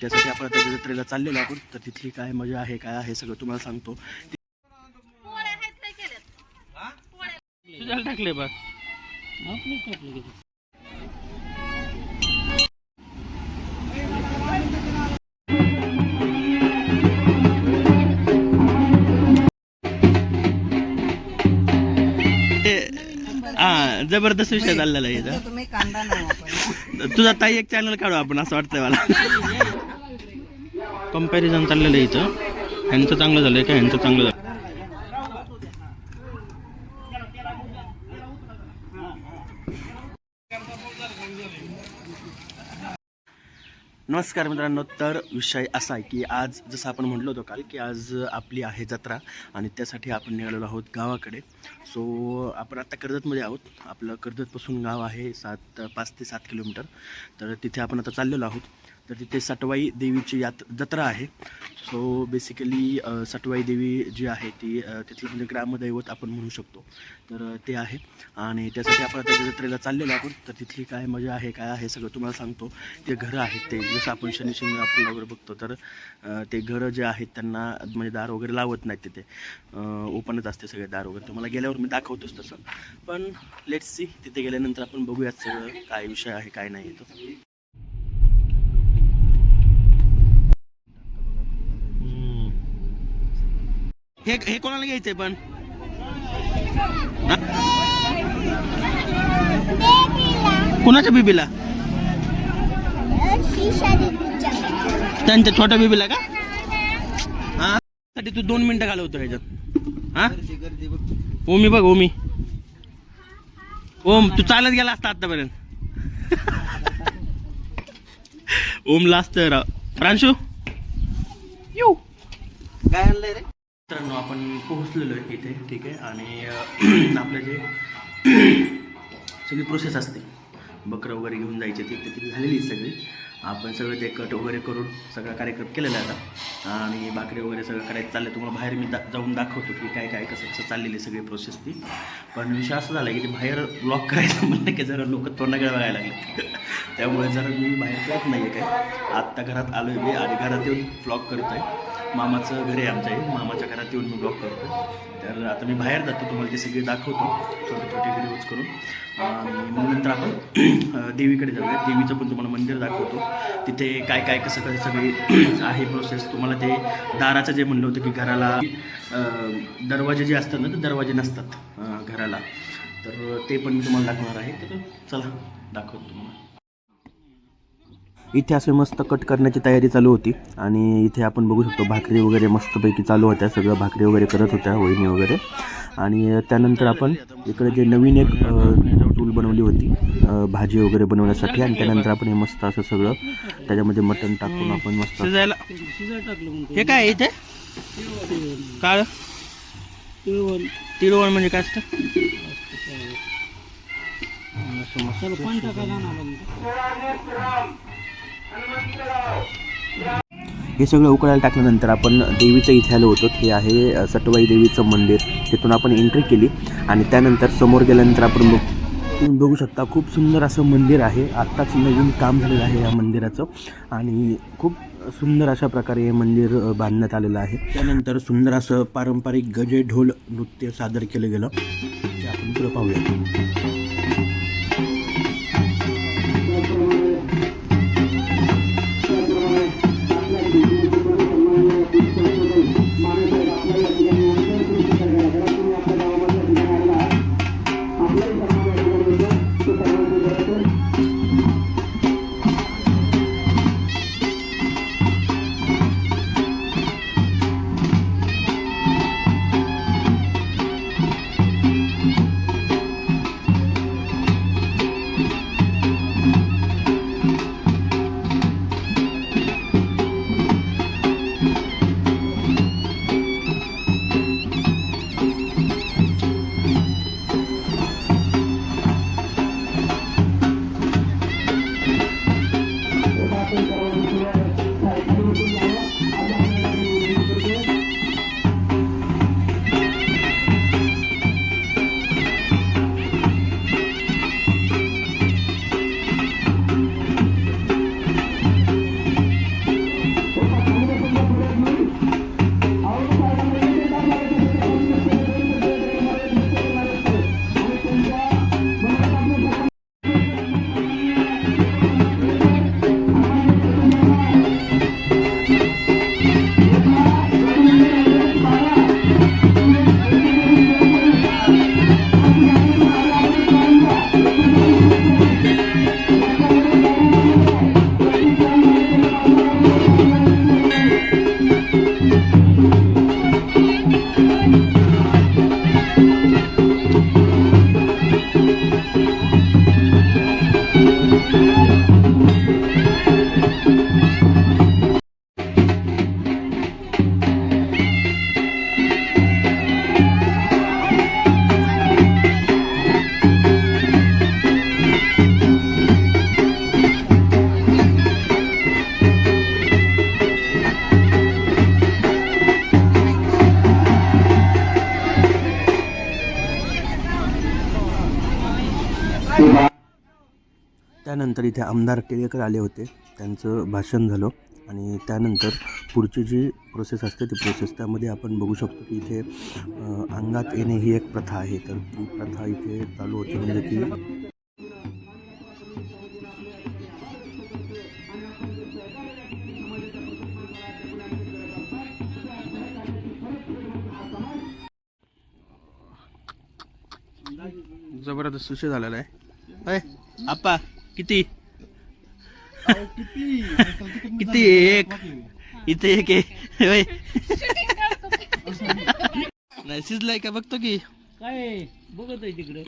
त्यासाठी आपण आता जत्रेला चाललेलो आहोत तर तिथली काय मजा आहे काय आहे सगळं तुम्हाला सांगतो. टाकले हा जबरदस्त विषय चाललेला आहे तुझा ताई एक चॅनल काढू आपण असं वाटतंय मला. कंपॅरिझन चाललेलं आहे इथं. ह्यांचं चांगलं झालं आहे का? ह्यांचं चांगलं झालं नमस्कार मित्रांनो तर विषय असा आहे की आज जसं आपण म्हटलं होतो काल की आज आपली आहे जत्रा आणि त्यासाठी आपण निघालेलो आहोत गावाकडे. सो आपण आता कर्जतमध्ये आहोत. आपलं कर्जतपासून गाव आहे सात पाच ते सात किलोमीटर. तर तिथे आपण आता चाललेलो आहोत. तर तिथे सटवाई देवीची यात जत्रा आहे. सो बेसिकली सटवाई देवी जी आहे ती तिथलं म्हणजे ग्रामदैवत आपण म्हणू शकतो. तर ते आहे. आणि त्यासाठी आपण त्या जत्रेला चाललेलो आहोत. तर तिथली काय मजा आहे काय आहे सगळं तुम्हाला सांगतो. ते घरं आहेत ते जसं आपण शनी शनी वगैरे बघतो तर ते घरं जे आहेत त्यांना म्हणजे दार वगैरे लावत नाहीत तिथे. ओपनच असते सगळे दार वगैरे. तुम्हाला गेल्यावर मी दाखवतोच तसं. पण लेट्स सी तिथे गेल्यानंतर आपण बघूयात सगळं काय विषय आहे काय नाही तो. हे हे कोणाला घ्यायचंय पण? हा? कोणाच्या बिबीला? त्यांच्या छोट्या बिबीला का? हा? साठी तू दोन मिनिटं घालवतो ह्याच्यात. हा? ओमी बघ ओमी. ओम तू चालत गेला असता आतापर्यंत. ओमला असतं राव. प्रांशू? येऊ काय आणलंय रे? मित्रांनो आपण पोहोचलेलो आहे इथे ठीक आहे? आणि आपलं जे सगळी प्रोसेस असते बकरं वगैरे घेऊन जायचे ती ते तिथे झालेली आहे सगळी. आपण सगळं ते कट वगैरे करून सगळा कार्यक्रम केलेला आहे आता. आणि भाकरी वगैरे सगळं करायचं चाललं तुम्हाला बाहेर मी दा जाऊन दाखवतो की काय काय कसं कसं चाललेली आहे सगळी प्रोसेस ती. पण विषय असं झाला की ते बाहेर ब्लॉक करायचं म्हणलं की जरा लोक तोंडाकडे बघायला लागले. त्यामुळे जरा मी बाहेर जात नाही आहे काय आत्ता घरात आलो आहे मी आणि घरात येऊन ब्लॉक करतो आहे मामाचं घर आहे आमच्या हे मामाच्या घरात येऊन मी ब्लॉग करतो तर आता मी बाहेर जातो तुम्हाला ते सगळे दाखवतो. छोटे छोटे व्हिडिओज करून. आणि मग नंतर आपण देवीकडे जाऊया देवीचं पण तुम्हाला मंदिर दाखवतो. तिथे काय काय कसं कसं सगळी आहे प्रोसेस तुम्हाला ते दाराचं जे म्हणलं होतं की घराला दरवाजे जे असतात ना ते दरवाजे नसतात घराला. तर ते पण मी तुम्हाला दाखवणार आहे. तर चला दाखवतो तुम्हाला. इथे असे मस्त कट करण्याची तयारी चालू होती. आणि इथे आपण बघू शकतो भाकरी वगैरे मस्तपैकी चालू होत्या. सगळं भाकरी वगैरे करत होत्या वहिनी वगैरे. आणि त्यानंतर आपण इकडे जे नवीन एक चूल बनवली होती भाजी वगैरे बनवण्यासाठी. आणि त्यानंतर आपण हे मस्त असं सगळं त्याच्यामध्ये मटण टाकून आपण मस्त हे काय आहे इथे? काळ? तिळवण म्हणजे काय असतं? हे सगळं उकळायला टाकल्यानंतर आपण देवीचं इथे आलो होतो. हे आहे सटवाई देवीचं मंदिर. तिथून आपण एंट्री केली आणि त्यानंतर समोर गेल्यानंतर आपण बघ तुम्ही बघू शकता खूप सुंदर असं मंदिर आहे. आत्ताच नवीन काम झालेलं आहे या मंदिराचं आणि खूप सुंदर अशा प्रकारे हे मंदिर बांधण्यात आलेलं आहे. त्यानंतर सुंदर असं पारंपरिक गजे ढोल नृत्य सादर केलं गेलं. ते आपण पुढं पाहूया. त्यानंतर इथे आमदार टिळेकर आले होते. त्यांचं भाषण झालं आणि त्यानंतर पुढची जी प्रोसेस असते ती प्रोसेस त्यामध्ये आपण बघू शकतो की इथे अंगात येणे ही एक प्रथा आहे. तर ती प्रथा इथे चालू होती म्हणजे की जबरदस्त विषय झालेला आहे. अय आप्पा. किती? किती? एक. इथे एक. नाही शिजलाय का? बघतो की. काय? बघत आहे तिकडे.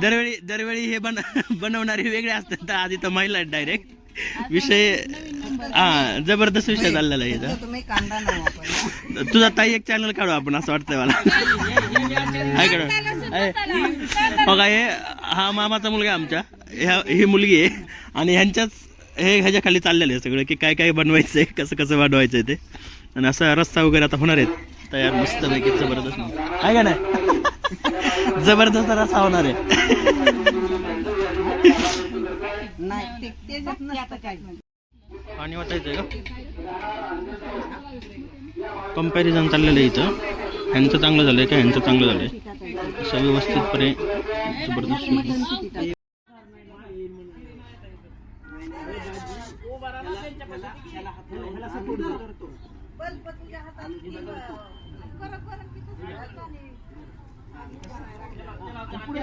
दरवेळी दरवेळी हे बन बनवणारे वेगळे असतात आधी तर महिला डायरेक्ट विषय हा जबरदस्त विषय चाललेला आहे इथं. तुम्ही कांदा नाही वापरला. तुझा ताई एक चॅनल काढू आपण असं वाटतंय मला. ना. ऐ, बघा हे हा मामाचा मुलगा आहे आमच्या. ह्या ही मुलगी आहे. आणि ह्यांच्याच हे ह्याच्या खाली चाललेलं आहे सगळं की काय काय बनवायचंय कसं कसं बनवायचंय ते. आणि असा रस्ता वगैरे आता होणार आहेत तयार मस्त पैकी जबरदस्त. आहे का नाही जबरदस्त रस्ता होणार आहे. नाही पाणी वाटायचं का? कंपॅरिझन चाललेलं आहे इथं. ह्यांचं चांगलं झालंय का? ह्यांचं चांगलं झालंय. असं व्यवस्थितपणे जबरदस्त पुढे